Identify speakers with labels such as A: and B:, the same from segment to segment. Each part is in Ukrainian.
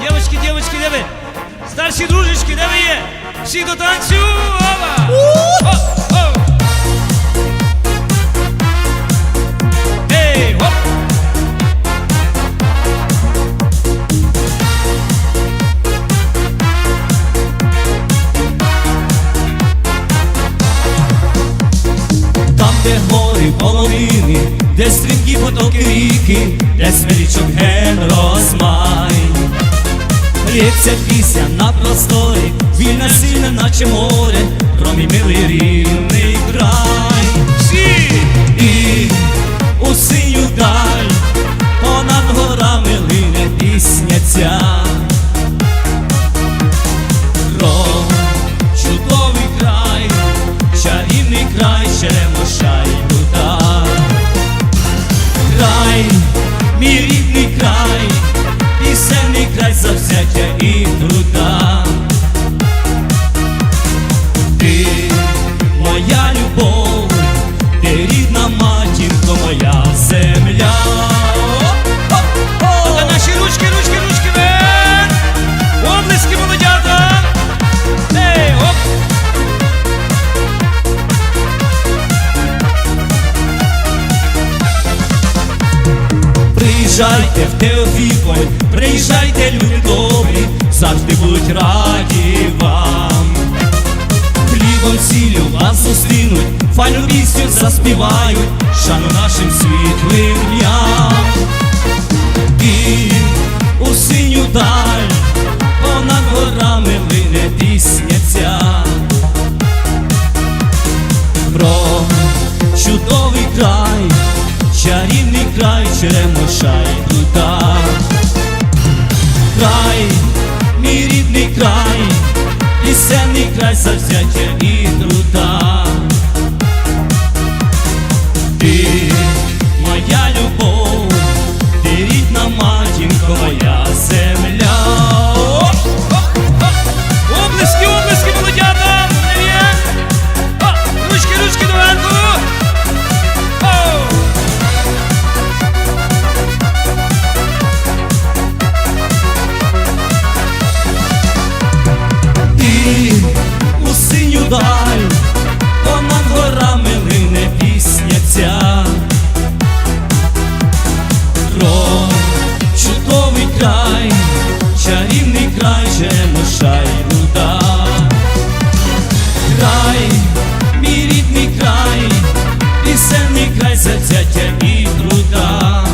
A: Дівочки, дівочки, де ви? Старші дружечки, де ви є? Всі до танцю! Ей!
B: Там, де гори полонини, де стрімкі потоки ріки, де смирічок ген розмай. Лється пісня на просторі, вільна сильна, наче море, промій милий рівний край завзяття Приїжджайте в Теофіполь, приїжджайте, люди добрі, завжди будуть раді вам. Хлібом сіллю вас зустрінуть, файну пісню заспівають, шану нашим світлим дням. Край, черемоша й тута. Край, мій рідний край, пісенний край завзяття чарівний край, черемоша й Край, мій рідний край, пісенний край завзяття і труда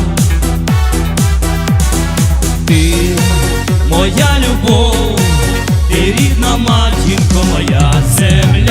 B: Ти моя любов, ти рідна матінко, моя земля.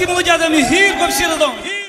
B: que mude a Dami Rico, cidadão. Dom.